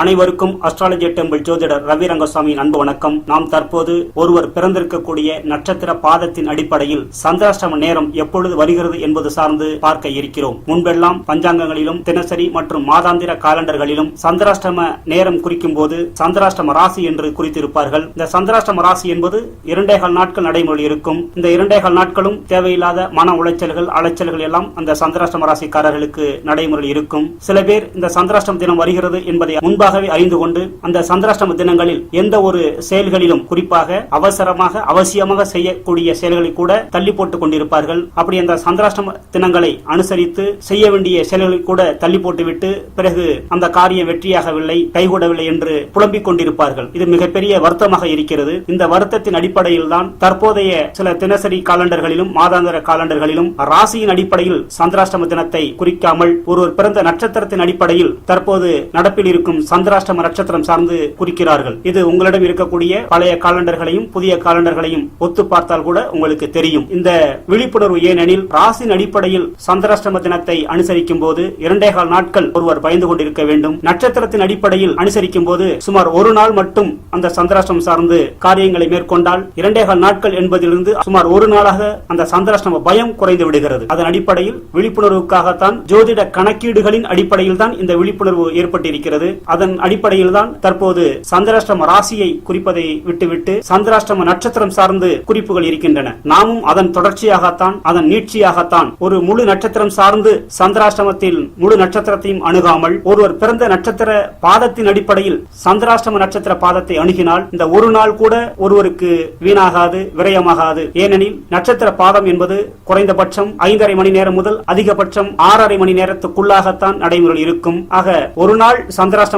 அனைவருக்கும் astrology temple ஜோதிடர் ரவி ரங்கசாமியின் அன்பு வணக்கம். நாம் தற்போது ஒருவர் பிறந்திருக்கக்கூடிய நட்சத்திர பாதத்தின் அடிப்படையில் சந்திராஷ்டம நேரம் எப்பொழுது வருகிறது என்பது சார்ந்து பார்க்க இருக்கிறோம். முன்பெல்லாம் பஞ்சாங்கங்களிலும் தினசரி மற்றும் மாதாந்திர காலண்டர்களிலும் சந்திராஷ்டம நேரம் குறிக்கும் போது சந்திராஷ்டம ராசி என்று குறித்திருப்பார்கள். இந்த சந்திராஷ்டம ராசி என்பது இரண்டேகால் நாட்கள் நடைமுறை இருக்கும். இந்த இரண்டேகால் நாட்களும் தேவையில்லாத மன உளைச்சல்கள் அலைச்சல்கள் எல்லாம் அந்த சந்திராஷ்டம ராசிக்காரர்களுக்கு நடைமுறையில் இருக்கும். சில பேர் இந்த சந்திராஷ்டம தினம் வருகிறது என்பதை முன்பு முன்பாகவே அறிந்து கொண்டு அந்த சந்திராஷ்டம தினங்களில் எந்த ஒரு செயல்களிலும் குறிப்பாக அவசரமாக அவசியமாக செய்யக்கூடிய செயல்களை கூட தள்ளி போட்டுக் கொண்டிருப்பார்கள். அப்படி அந்த சந்திராஷ்டம தினங்களை அனுசரித்து செய்ய வேண்டிய செயல்களை கூட தள்ளி போட்டுவிட்டு பிறகு அந்த காரியம் வெற்றியாகவில்லை கைகூடவில்லை என்று புலம்பிக் கொண்டிருப்பார்கள். இது மிகப்பெரிய வருத்தமாக இருக்கிறது. இந்த வருத்தத்தின் அடிப்படையில் தான் தற்போதைய சில தினசரி காலண்டர்களிலும் மாதாந்திர காலண்டர்களிலும் ராசியின் அடிப்படையில் சந்திராஷ்டம தினத்தை குறிக்காமல் ஒருவர் பிறந்த நட்சத்திரத்தின் அடிப்படையில் தற்போது நடப்பில் இருக்கும் சந்திராஷ்டம நட்சத்திரம் சார்ந்து குறிக்கிறார்கள். இது உங்களிடம் இருக்கக்கூடிய பழைய காலண்டர்களையும் புதிய காலண்டர்களையும் ஒத்து பார்த்தால் கூட உங்களுக்கு தெரியும். இந்த விழிப்புணர்வு ஏனெனில் ராசின் அடிப்படையில் சந்திராஷ்டம தினத்தை அனுசரிக்கும் போது இரண்டே கால் நாட்கள் ஒருவர் பயந்து கொண்டிருக்க வேண்டும். நட்சத்திரத்தின் அடிப்படையில் அனுசரிக்கும் போது சுமார் ஒரு நாள் மட்டும் அந்த சந்திராஷ்டம் சார்ந்து காரியங்களை மேற்கொண்டால் இரண்டே கால் நாட்கள் என்பதிலிருந்து சுமார் ஒரு நாளாக அந்த சந்திராஷ்டம பயம் குறைந்து விடுகிறது. அதன் அடிப்படையில் விழிப்புணர்வுக்காகத்தான் ஜோதிட கணக்கீடுகளின் அடிப்படையில் தான் இந்த விழிப்புணர்வு ஏற்பட்டிருக்கிறது. அதன் அதன் அடிப்படையில் தான் தற்போது சந்திராஷ்டம ராசியை குறிப்பதை விட்டுவிட்டு சந்திராஷ்டம நட்சத்திரம் சார்ந்து குறிப்புகள் இருக்கின்றன. நாமும் அதன் தொடர்ச்சியாகத்தான் அதன் நீட்சியாகத்தான் ஒரு முழு நட்சத்திரம் சார்ந்து சந்திராஷ்டமத்தில் முழு நட்சத்திரத்தையும் அணுகாமல் ஒருவர் பிறந்த நட்சத்திர பாதத்தின் அடிப்படையில் சந்திராஷ்டம நட்சத்திர பாதத்தை அணுகினால் இந்த ஒரு நாள் கூட ஒருவருக்கு வீணாகாது விரயமாகாது. ஏனெனில் நட்சத்திர பாதம் என்பது குறைந்தபட்சம் ஐந்தரை மணி நேரம் முதல் அதிகபட்சம் ஆறரை மணி நேரத்துக்குள்ளாகத்தான் நடைமுறையில் இருக்கும். ஆக ஒரு நாள்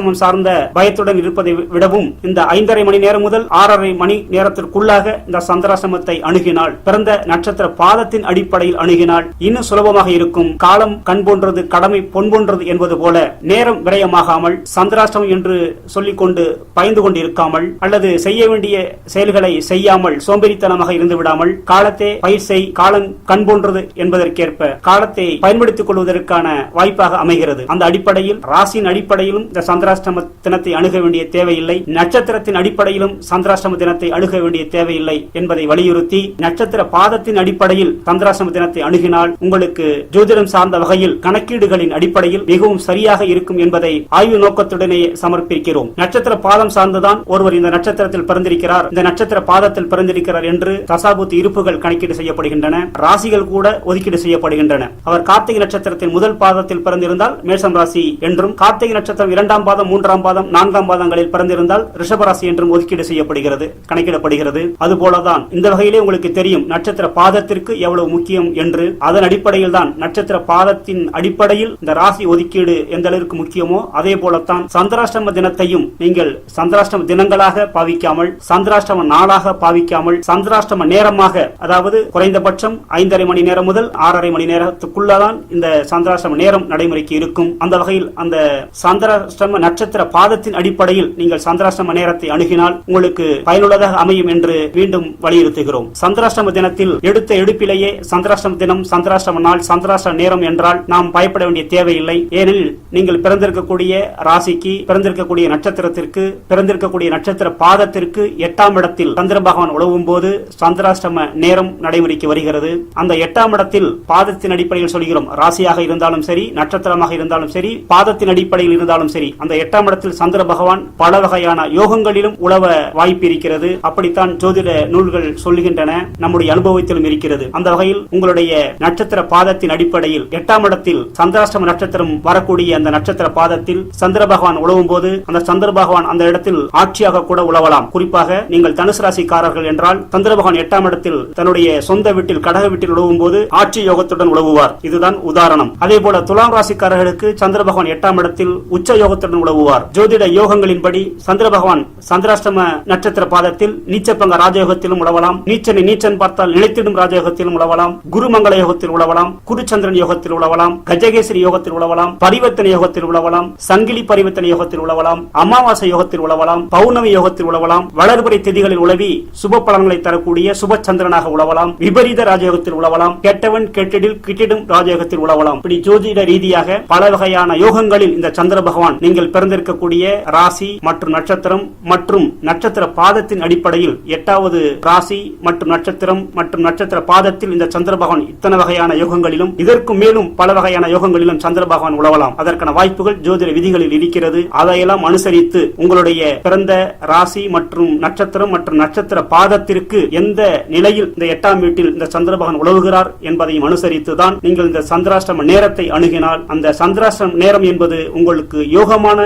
அரசாங்கம் சார்ந்த பயத்துடன் இருப்பதை விடவும் இந்த ஐந்தரை மணி நேரம் முதல் ஆறரை மணி நேரத்திற்குள்ளாக இந்த சந்திராசிரமத்தை அணுகினால் பிறந்த நட்சத்திர பாதத்தின் அடிப்படையில் அணுகினால் இன்னும் சுலபமாக இருக்கும். காலம் கண் போன்றது கடமை பொன் போன்றது என்பது போல நேரம் விரயமாகாமல் சந்திராஷ்டமம் என்று சொல்லிக்கொண்டு பயந்து கொண்டு இருக்காமல் அல்லது செய்ய வேண்டிய செயல்களை செய்யாமல் சோம்பேறித்தனமாக இருந்து விடாமல் காலத்தை பயிர் செய் காலம் கண் போன்றது என்பதற்கேற்ப காலத்தை பயன்படுத்திக் கொள்வதற்கான வாய்ப்பாக அமைகிறது. அந்த அடிப்படையில் ராசியின் அடிப்படையிலும் இந்த சந்திராஷ்டம தினத்தை அணுக வேண்டிய தேவையில்லை. நட்சத்திரத்தின் அடிப்படையிலும் சந்திராஷ்டம தினத்தை அணுக வேண்டிய தேவையில்லை என்பதை வலியுறுத்தி நட்சத்திர பாதத்தின் அடிப்படையில் சந்திராஷ்டம தினத்தை அணுகினால் உங்களுக்கு ஜோதிடம் சார்ந்த வகையில் கணக்கீடுகளின் அடிப்படையில் மிகவும் சரியாக இருக்கும் என்பதை ஆய்வு நோக்கத்துடனே சமர்ப்பிக்கிறோம். நட்சத்திர பாதம் சார்ந்துதான் ஒருவர் இந்த நட்சத்திரத்தில் பிறந்திருக்கிறார். இந்த நட்சத்திர பாதத்தில் பிறந்திருக்கிறார் என்று தசாபுத்தி இருப்புகள் கணக்கீடு செய்யப்படுகின்றன. ராசிகள் கூட ஒதுக்கீடு செய்யப்படுகின்றன. அவர் கார்த்திகை நட்சத்திரத்தின் முதல் பாதத்தில் பிறந்திருந்தால் மேஷம் ராசி என்றும் கார்த்திகை நட்சத்திரம் இரண்டாம் பாதம் மூன்றாம் பாதம் நான்காம் பாதங்களில் பிறந்திருந்தால் ரிஷபராசி என்றும் ஒதுக்கீடு செய்யப்படுகிறது கணக்கிடப்படுகிறது. அதுபோலதான் இந்த வகையிலே உங்களுக்கு தெரியும் நட்சத்திர பாதத்திற்கு எவ்வளவு முக்கியம் என்று. அதன் அடிப்படையில் தான் நட்சத்திர பாதத்தின் அடிப்படையில் இந்த ராசி ஒதுக்கீடு எந்த அளவிற்கு முக்கியமோ அதே போலத்தான் சந்திராஷ்டம தினத்தையும் நீங்கள் சந்திராஷ்டம தினங்களாக பாவிக்காமல் சந்திராஷ்டம நாளாக பாவிக்காமல் சந்திராஷ்டம நேரமாக அதாவது குறைந்தபட்சம் ஐந்தரை மணி நேரம் முதல் ஆறரை மணி நேரத்துக்குள்ளதான் இந்த சந்திராஷ்டம நேரம் நடைமுறைக்கு இருக்கும். அந்த வகையில் அந்த சந்திராஷ்டம நட்சத்திர பாதத்தின் அடிப்படையில் நீங்கள் சந்திராஷ்டம நேரத்தை அணுகினால் உங்களுக்கு பயனுள்ளதாக அமையும் என்று மீண்டும் வலியுறுத்துகிறோம். சந்திராஷ்டம தினத்தில் எடுத்த எடுப்பிலேயே சந்திராஷ்டம தினம் சந்திராஷ்டம நாள் சந்திராஷ்டம நேரம் என்றால் நாம் பயப்பட வேண்டிய தேவையில்லை. ஏனெனில் நீங்கள் பிறந்திருக்கக்கூடிய ராசிக்கு பிறந்திருக்கக்கூடிய நட்சத்திரத்திற்கு பிறந்திருக்கக்கூடிய நட்சத்திர பாதத்திற்கு எட்டாம் இடத்தில் சந்திர பகவான் உழவும் போது சந்திராஷ்டம நேரம் நடைமுறைக்கு வருகிறது. அந்த எட்டாம் இடத்தில் பாதத்தின் அடிப்படையில் சொல்கிறோம். ராசியாக இருந்தாலும் சரி நட்சத்திரமாக இருந்தாலும் சரி பாதத்தின் அடிப்படையில் இருந்தாலும் சரி அந்த எட்டாம் இடத்தில் சந்திர பகவான் பல வகையான யோகங்களிலும் உழவ வாய்ப்பு இருக்கிறது அப்படித்தான் ஜோதிட நூல்கள் சொல்லுகின்றன நம்முடைய அனுபவத்திலும் இருக்கிறது. அந்த வகையில் உங்களுடைய நட்சத்திர பாதத்தின் அடிப்படையில் எட்டாம் இடத்தில் சந்திராஷ்டம நட்சத்திரம் வரக்கூடிய அந்த நட்சத்திர பாதத்தில் சந்திர பகவான் உழவும் போது அந்த சந்திர பகவான் அந்த இடத்தில் ஆட்சியாக கூட உழவலாம். குறிப்பாக நீங்கள் தனுசு ராசிக்காரர்கள் என்றால் சந்திர பகவான் எட்டாம் இடத்தில் தன்னுடைய சொந்த வீட்டில் கடக வீட்டில் உழவும் போது ஆட்சி யோகத்துடன் உழவுவார். இதுதான் உதாரணம். அதே போல துலாம் ராசிக்காரர்களுக்கு சந்திர பகவான் எட்டாம் இடத்தில் உச்ச யோகத்துடன் உழவு உழவுவார் ஜோதிட யோகங்களின்படி சந்திர பகவான் சந்திராஷ்டம நட்சத்திர பாதத்தில் நீச்சப்பங்க ராஜயோகத்திலும் உழவலாம். நீச்சனை நீச்சன் பார்த்தால் நிலைத்திடும் ராஜயோகத்திலும் உழவலாம். குருமங்கள யோகத்தில் உழவலாம். குருச்சந்திரன் யோகத்தில் உழவலாம். கஜகேசரி யோகத்தில் உழவலாம். பரிவர்த்தனை யோகத்தில் உழவலாம். சங்கிலி பரிவர்த்தனை யோகத்தில் உழவலாம். அமாவாசை யோகத்தில் உழவலாம். பௌர்ணமி யோகத்தில் உழவலாம். வளர்புரை திதிகளில் உழவி சுப பலன்களை தரக்கூடிய சுப சந்திரனாக உழவலாம். விபரீத ராஜயோகத்தில் உழவலாம். கெட்டவன் கெட்டிடில் கிட்டிடும் ராஜயோகத்தில் உழவலாம். இப்படி ஜோதிட ரீதியாக பல வகையான யோகங்களில் இந்த சந்திர பகவான் நீங்கள் பிறந்த பிறந்திருக்கக்கூடிய ராசி மற்றும் நட்சத்திரம் மற்றும் நட்சத்திர பாதத்தின் அடிப்படையில் எட்டாவது ராசி மற்றும் நட்சத்திரம் மற்றும் நட்சத்திர பாதத்தில் இந்த சந்திர பகவான் இத்தனை வகையான யோகங்களிலும் இதற்கும் மேலும் பல வகையான யோகங்களிலும் சந்திர பகவான் உழவலாம். அதற்கான வாய்ப்புகள் ஜோதிட விதிகளில் இருக்கிறது. அதையெல்லாம் அனுசரித்து உங்களுடைய பிறந்த ராசி மற்றும் நட்சத்திரம் மற்றும் நட்சத்திர பாதத்திற்கு எந்த நிலையில் இந்த எட்டாம் வீட்டில் இந்த சந்திர பகவான் உழவுகிறார் என்பதையும் அனுசரித்து தான் நீங்கள் இந்த சந்திராஷ்டம நேரத்தை அணுகினால் அந்த சந்திராஷ்டம நேரம் என்பது உங்களுக்கு யோகமான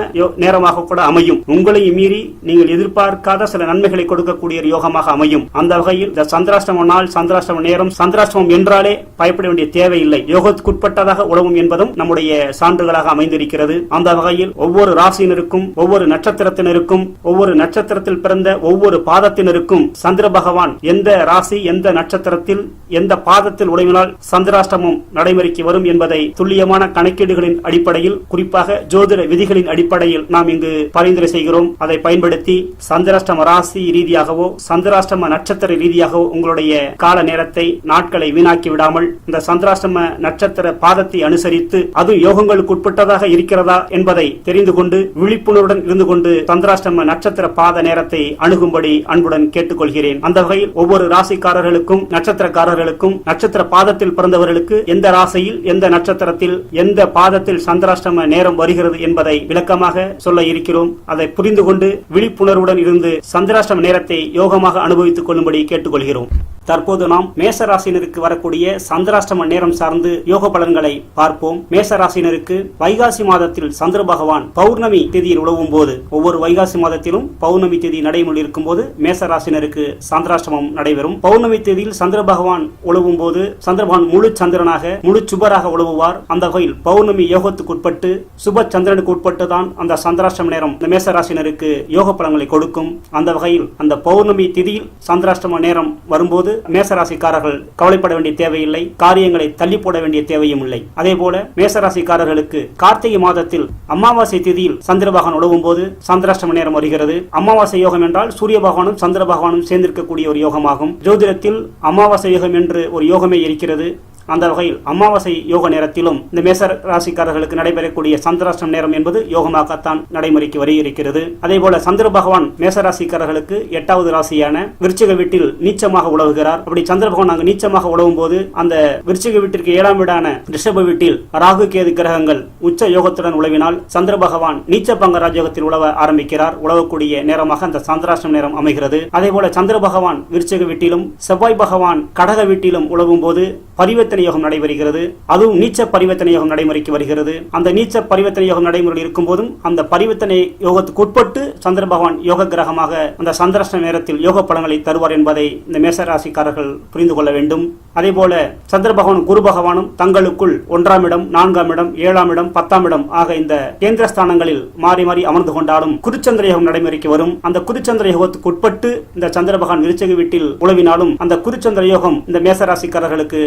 நேரமாக கூட அமையும். உங்களையும் மீறி நீங்கள் எதிர்பார்க்காத சில நன்மைகளை கொடுக்கக்கூடிய யோகமாக அமையும். அந்த வகையில் இந்த சந்திராஷ்டம நாள் சந்திராஷ்டம நேரம் சந்திராஷ்டமம் என்றாலே பயப்பட வேண்டிய தேவையில்லை. யோகத்துக்குட்பட்டதாக உழவும் என்பதும் நம்முடைய சான்றுகளாக அமைந்திருக்கிறது. அந்த வகையில் ஒவ்வொரு ராசியினருக்கும் ஒவ்வொரு நட்சத்திரத்தினருக்கும் ஒவ்வொரு நட்சத்திரத்தில் பிறந்த ஒவ்வொரு பாதத்தினருக்கும் சந்திர பகவான் எந்த ராசி எந்த நட்சத்திரத்தில் எந்த பாதத்தில் உடைவினால் சந்திராஷ்டமம் நடைமுறைக்கு வரும் என்பதை துல்லியமான கணக்கீடுகளின் அடிப்படையில் குறிப்பாக ஜோதிட விதிகளின் அடிப்படையில் நாம் இங்கு பரிந்துரை செய்கிறோம். அதை பயன்படுத்தி சந்திராஷ்டம ராசி ரீதியாகவோ சந்திராஷ்டம நட்சத்திர ரீதியாகவோ உங்களுடைய கால நேரத்தை நாட்களை வீணாக்கி விடாமல் இந்த சந்திராஷ்டம நட்சத்திர பாதத்தை அனுசரித்து அது யோகங்களுக்கு உட்பட்டதாக இருக்கிறதா என்பதை தெரிந்து கொண்டு விழிப்புணர்வுடன் இருந்து கொண்டு சந்திராஷ்டம நட்சத்திர பாத நேரத்தை அணுகும்படி அன்புடன் கேட்டுக்கொள்கிறேன். அந்த வகையில் ஒவ்வொரு ராசிக்காரர்களுக்கும் நட்சத்திரக்காரர்களுக்கும் நட்சத்திர பாதத்தில் பிறந்தவர்களுக்கு எந்த ராசியில் எந்த நட்சத்திரத்தில் எந்த பாதத்தில் சந்திராஷ்டம நேரம் வருகிறது என்பதை விளக்கமாக சொல்ல இருக்கிறோம். அதை புரிந்து கொண்டு விழிப்புணர்வுடன் இருந்து சந்திராஷ்டம நேரத்தை யோகமாக அனுபவித்துக் கொள்ளும்படி கேட்டுக்கொள்கிறோம். தற்போது நாம் மேச ராசினருக்கு வரக்கூடிய சந்திராஷ்டம நேரம் சார்ந்து யோக பலன்களை பார்ப்போம். மேசராசினருக்கு வைகாசி மாதத்தில் சந்திர பகவான் பௌர்ணமி திதியில் உழவும் போது ஒவ்வொரு வைகாசி மாதத்திலும் பௌர்ணமி திதி நடைமுறை இருக்கும் போது மேச ராசினருக்கு சந்திராஷ்டமம் நடைபெறும். பௌர்ணமி திதியில் சந்திர பகவான் உழவும் போது சந்திரபகவான் முழு சந்திரனாக முழு சுபராக உழவுவார். அந்த வகையில் பௌர்ணமி யோகத்துக்கு உட்பட்டு சுப சந்திரனுக்கு உட்பட்டு தான் அந்த சந்திராஷ்டம நேரம் இந்த மேச ராசினருக்கு யோக பலன்களை கொடுக்கும். அந்த வகையில் அந்த பௌர்ணமி திதியில் சந்திராஷ்டம நேரம் வரும்போது மேசராசிக்காரர்கள் கவலைப்பட வேண்டிய தேவையில்லை காரியங்களை தள்ளி போட வேண்டிய தேவையும் இல்லை. அதே போல மேசராசிக்காரர்களுக்கு கார்த்திகை மாதத்தில் அமாவாசை திதியில் சந்திர பகவான் உழவும் போது சந்திராஷ்டம நேரம் வருகிறது. அமாவாசை யோகம் என்றால் சூரிய பகவானும் சந்திர பகவானும் சேர்ந்திருக்கக்கூடிய ஒரு யோகமாகும். ஜோதிடத்தில் அமாவாசை யோகம் என்று ஒரு யோகமே இருக்கிறது. அந்த வகையில் அமாவாசை யோக நேரத்திலும் இந்த மேச ராசிக்காரர்களுக்கு நடைபெறக்கூடிய சந்திராஷ்டம் நேரம் என்பது யோகமாகத்தான் நடைமுறைக்கு வருகிறது இருக்கிறது அதே போல சந்திர பகவான் மேச ராசிக்காரர்களுக்கு எட்டாவது ராசியான விருச்சிக வீட்டில் நீச்சமாக உழவுகிறார். அப்படி சந்திர பகவான் அங்கு நீச்சமாக உழவும் போது அந்த விருச்சிக வீட்டிற்கு ஏழாம் வீடான ரிஷப வீட்டில் ராகு கேது கிரகங்கள் உச்ச யோகத்துடன் உழவினால் சந்திர பகவான் நீச்ச பங்க ராஜயோகத்தில் உழவ ஆரம்பிக்கிறார். உழவக்கூடிய நேரமாக அந்த சந்திராஷ்டம் நேரம் அமைகிறது. அதே போல சந்திர பகவான் விருச்சிக வீட்டிலும் செவ்வாய் பகவான் கடக வீட்டிலும் உழவும் போது பரிவர்த்தனை பரிவர்த்தனை யோகம் நடைபெறுகிறது. அதுவும் நீச்ச பரிவர்த்தனை யோகம் நடைமுறைக்கு வருகிறது. அந்த நீச்ச பரிவர்த்தனை யோகம் நடைமுறையில் இருக்கும் போதும் அந்த பரிவர்த்தனை யோகத்துக்கு உட்பட்டு சந்திர பகவான் யோக கிரகமாக அந்த சந்திரஷ்ட நேரத்தில் யோக பலன்களை தருவார் என்பதை இந்த மேசராசிக்காரர்கள் புரிந்து கொள்ள வேண்டும். அதே போல சந்திர பகவான் குரு பகவானும் தங்களுக்குள் ஒன்றாம் இடம் நான்காம் இடம் ஏழாம் இடம் பத்தாம் இடம் ஆக இந்த கேந்திர ஸ்தானங்களில் மாறி மாறி அமர்ந்து கொண்டாலும் குருச்சந்திர யோகம் நடைமுறைக்கு வரும். அந்த குருச்சந்திர யோகத்துக்கு உட்பட்டு இந்த சந்திர பகவான் விருச்சக வீட்டில் உழவினாலும் அந்த குருச்சந்திர யோகம் இந்த மேசராசிக்காரர்களுக்கு ராசிக்காரர்களுக்கு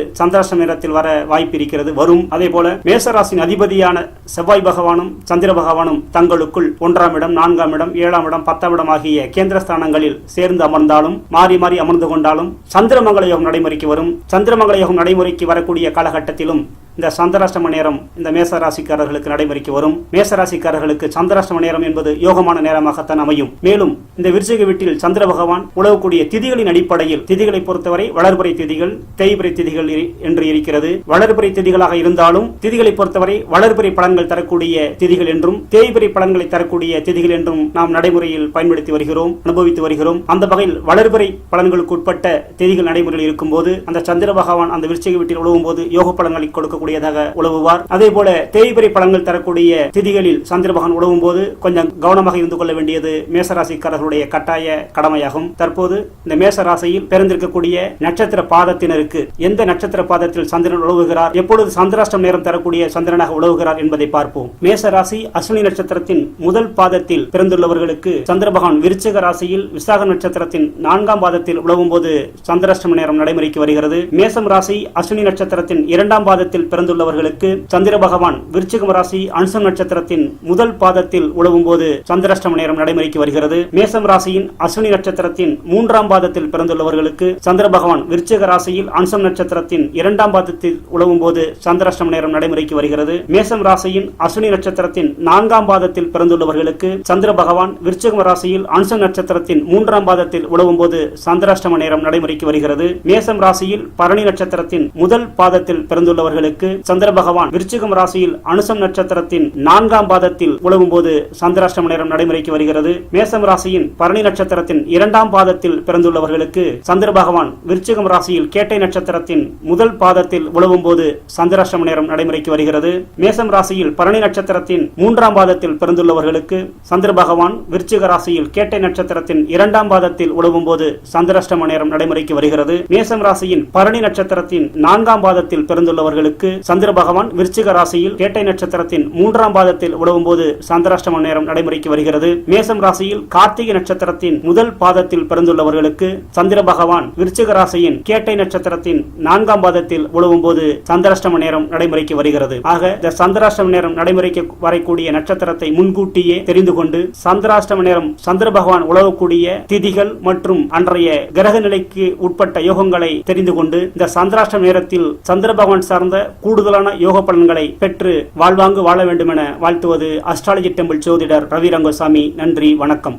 நேரத்தில் வர வாய்ப்பு இருக்கிறது வரும். அதே போல மேசராசின் அதிபதியான செவ்வாய் பகவானும் சந்திர பகவானும் தங்களுக்குள் ஒன்றாம் இடம் நான்காம் இடம் ஏழாம் இடம் பத்தாம் இடம் ஆகிய கேந்திரஸ்தானங்களில் சேர்ந்து அமர்ந்தாலும் மாறி மாறி அமர்ந்து கொண்டாலும் சந்திரமங்கல யோகம் நடைமுறைக்கு வரும். சந்திரமங்கல யோகம் நடைமுறைக்கு வரக்கூடிய காலகட்டத்திலும் இந்த சந்திராஷ்டம நேரம் இந்த மேச ராசிக்காரர்களுக்கு நடைமுறைக்கு வரும். மேச ராசிக்காரர்களுக்கு சந்திராஷ்டம நேரம் என்பது யோகமான நேரமாகத்தான் அமையும். மேலும் இந்த விருச்சிக வீட்டில் சந்திர பகவான் உழவக்கூடிய திதிகளின் அடிப்படையில் திதிகளை பொறுத்தவரை வளர்புறை திதிகள் தேய்பிறை திதிகள் என்று இருக்கிறது. வளர்புறை திதிகளாக இருந்தாலும் திதிகளை பொறுத்தவரை வளர்புறை பலன்கள் தரக்கூடிய திதிகள் என்றும் தேய்பிறை பலன்களை தரக்கூடிய திதிகள் என்றும் நாம் நடைமுறையில் பயன்படுத்தி வருகிறோம் அனுபவித்து வருகிறோம். அந்த வகையில் வளர்புறை பலன்களுக்கு உட்பட்ட திதிகள் நடைமுறையில் இருக்கும்போது அந்த சந்திர பகவான் அந்த விருச்சிக வீட்டில் உழவும் போது யோக பலன்களை கொடுக்கக்கூடியதாக உழவுவார். அதே போல தேய்பிறை பழங்கள் தரக்கூடிய திதிகளில் சந்திரபகன் உழவும் போது கொஞ்சம் கவனமாக இருந்து கொள்ள வேண்டியது மேசராசிக்காரர்களுடைய கட்டாய கடமையாகும். தற்போது இந்த மேச ராசியில் பிறந்திருக்கக்கூடிய நட்சத்திர பாதத்தினருக்கு எந்த நட்சத்திர பாதத்தில் சந்திரன் உழவுகிறார் எப்பொழுது சந்திராஷ்டம் நேரம் தரக்கூடிய சந்திரனாக உழவுகிறார் என்பதை பார்ப்போம். மேச ராசி அஸ்வினி நட்சத்திரத்தின் முதல் பாதத்தில் பிறந்துள்ளவர்களுக்கு சந்திரபகவான் விருச்சிக ராசியில் விசாக நட்சத்திரத்தின் நான்காம் பாதத்தில் உழவும் போது சந்திராஷ்டம நேரம் நடைமுறைக்கு வருகிறது. மேசம் ராசி அஸ்வினி நட்சத்திரத்தின் இரண்டாம் பாதத்தில் பிறந்துள்ளவர்களுக்கு சந்திர பகவான் விருச்சிகம் ராசி அனுசம் நட்சத்திரத்தின் முதல் பாதத்தில் உழவும் போது சந்திராஷ்டம நேரம் நடைமுறைக்கு வருகிறது. மேசம் ராசியின் அஸ்வினி நட்சத்திரத்தின் மூன்றாம் பாதத்தில் பிறந்துள்ளவர்களுக்கு சந்திர பகவான் விருச்சிக ராசியில் அனுசம் நட்சத்திரத்தின் இரண்டாம் பாதத்தில் உழவும் போது சந்திராஷ்டம நேரம் நடைமுறைக்கு வருகிறது. மேசம் ராசியின் அஸ்வினி நட்சத்திரத்தின் நான்காம் பாதத்தில் பிறந்துள்ளவர்களுக்கு சந்திர பகவான் விருச்சிகம் ராசியில் அனுசம் நட்சத்திரத்தின் மூன்றாம் பாதத்தில் உழவும் போது சந்திராஷ்டம நேரம் நடைமுறைக்கு வருகிறது. மேசம் ராசியில் பரணி நட்சத்திரத்தின் முதல் பாதத்தில் பிறந்துள்ளவர்களுக்கு சந்திர பகவான் விருச்சிகம் ராசியில் அனுசம் நட்சத்திரத்தின் நான்காம் பாதத்தில் உழவும் போது சந்திராஷ்டம நேரம் நடைமுறைக்கு வருகிறது. மேசம் ராசியின் பரணி நட்சத்திரத்தின் இரண்டாம் பாதத்தில் பிறந்துள்ளவர்களுக்கு சந்திர பகவான் விருச்சிகம் ராசியில் கேட்டை நட்சத்திரத்தின் முதல் பாதத்தில் உழவும் போது சந்திராஷ்டம நேரம் நடைமுறைக்கு வருகிறது. மேசம் ராசியில் பரணி நட்சத்திரத்தின் மூன்றாம் பாதத்தில் பிறந்துள்ளவர்களுக்கு சந்திர பகவான் விருச்சிக ராசியில் கேட்டை நட்சத்திரத்தின் இரண்டாம் பாதத்தில் உழவும் போது சந்திராஷ்டம நேரம் நடைமுறைக்கு வருகிறது. மேசம் ராசியின் பரணி நட்சத்திரத்தின் நான்காம் பாதத்தில் பிறந்துள்ளவர்களுக்கு சந்திர பகவான் விருச்சிக ராசியில் கேட்டை நட்சத்திரத்தின் மூன்றாம் பாதத்தில் உழவும் போது சந்திராஷ்டம நேரம் நடைமுறைக்கு வருகிறது. மேசம் ராசியில் கார்த்திகை நட்சத்திரத்தின் முதல் பாதத்தில் பிறந்துள்ளவர்களுக்கு சந்திர பகவான் விருச்சிக ராசியின் கேட்டை நட்சத்திரத்தின் நான்காம் பாதத்தில் உழவும் போது சந்திராஷ்டம நேரம் நடைமுறைக்கு வருகிறது. ஆக இந்த சந்திராஷ்டம நேரம் நடைமுறைக்கு வரக்கூடிய நட்சத்திரத்தை முன்கூட்டியே தெரிந்து கொண்டு சந்திராஷ்டம நேரம் சந்திர பகவான் உழவக்கூடிய திதிகள் மற்றும் அன்றைய கிரக நிலைக்கு உட்பட்ட யோகங்களை தெரிந்து கொண்டு இந்த சந்திராஷ்டம நேரத்தில் சந்திர பகவான் சார்ந்த கூடுதலான யோக பலன்களை பெற்று வாழ்வாங்கு வாழ வேண்டும் என வாழ்த்துவது அஸ்ட்ராலஜி டெம்பிள் ஜோதிடர் ரவி ரங்கசாமி. நன்றி வணக்கம்.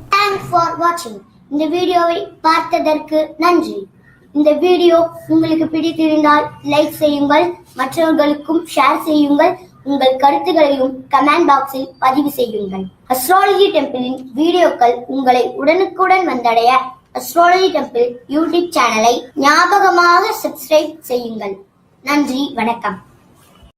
ஃபார் வாட்சிங் இந்த வீடியோவை பார்த்ததற்கு நன்றி. இந்த வீடியோ உங்களுக்கு பிடித்திருந்தால் லைக் செய்யுங்கள் மற்றவர்களுக்கும் ஷேர் செய்யுங்கள் உங்கள் கருத்துகளையும் கமெண்ட் பாக்ஸில் பதிவு செய்யுங்கள். அஸ்ட்ராலஜி டெம்பிளின் வீடியோக்கள் உங்களை உடனுக்குடன் வந்தடைய அஸ்ட்ராலஜி டெம்பிள் யூடியூப் சேனலை ஞாபகமாக சப்ஸ்கிரைப் செய்யுங்கள். நன்றி வணக்கம்.